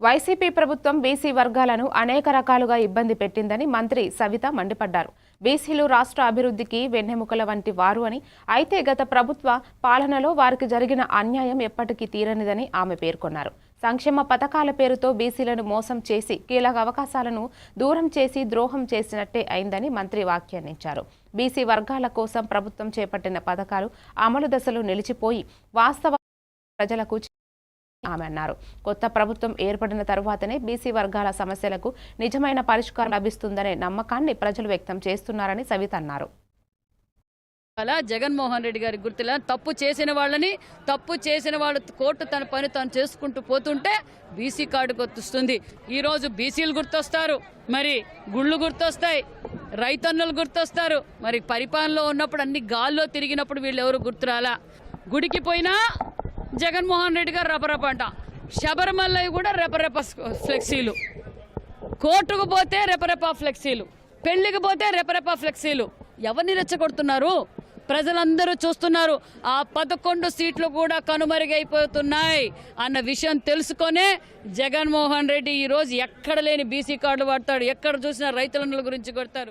YCP ప్రభుత్వం BC వర్గాలను అనేక రకాలుగా ఇబ్బంది పెట్టిందని మంత్రి సవిత మండిపడ్డారు. బీసీలు రాష్ట్ర అభివృద్ధికి వెన్నెముకల వంటి వారు అని అయితే గత ప్రభుత్వ పాలనలో వారికి జరిగిన అన్యాయం ఎప్పటికీ తీరనిదని ఆమె పేర్కొన్నారు. సంక్షేమ పథకాల పేరుతో బీసీలను మోసం చేసి కీలక అవకాశాలను దూరం చేసి ద్రోహం చేసినట్టే అయిందని మంత్రి వ్యాఖ్యానించారు. బీసీ వర్గాల కోసం ప్రభుత్వం చేపట్టిన పథకాలు అమలు దశలో నిలిచిపోయి వాస్తవ ప్రజలకు ఆమె అన్నారు. కొత్త ప్రభుత్వం ఏర్పడిన తరువాతనే బీసీ వర్గాల సమస్యలకు నిజమైన పరిష్కారం లభిస్తుందనే నమ్మకాన్ని ప్రజలు వ్యక్తం చేస్తున్నారని సవిత అన్నారు. అలా జగన్మోహన్ రెడ్డి గారి గుర్తులా తప్పు చేసిన వాళ్ళని తప్పు చేసిన వాళ్ళు కోర్టు తన పని తాను చేసుకుంటూ పోతుంటే బీసీ కార్డు గుర్తొస్తుంది ఈరోజు బీసీలు గుర్తొస్తారు. మరి గుళ్ళు గుర్తొస్తాయి. రైతన్నులు గుర్తొస్తారు. మరి పరిపాలనలో ఉన్నప్పుడు అన్ని గాల్లో తిరిగినప్పుడు వీళ్ళు ఎవరు గుర్తురాలా? గుడికి పోయినా జగన్మోహన్ రెడ్డి గారు రెపరెప అంట. శబరిమలై కూడా రెపరెప ఫ్లెక్సీలు. కోర్టుకు పోతే రెపరెప ఫ్లెక్సీలు. పెళ్ళికి పోతే రెపరెప ఫ్లెక్సీలు. ఎవరిని రెచ్చగొడుతున్నారు? ప్రజలందరూ చూస్తున్నారు. ఆ పదకొండు సీట్లు కూడా కనుమరుగైపోతున్నాయి అన్న విషయం తెలుసుకొనే జగన్మోహన్ రెడ్డి ఈరోజు ఎక్కడ లేని బీసీ కార్డులు వాడతాడు. ఎక్కడ చూసినా రైతుల గురించి కొడతారు.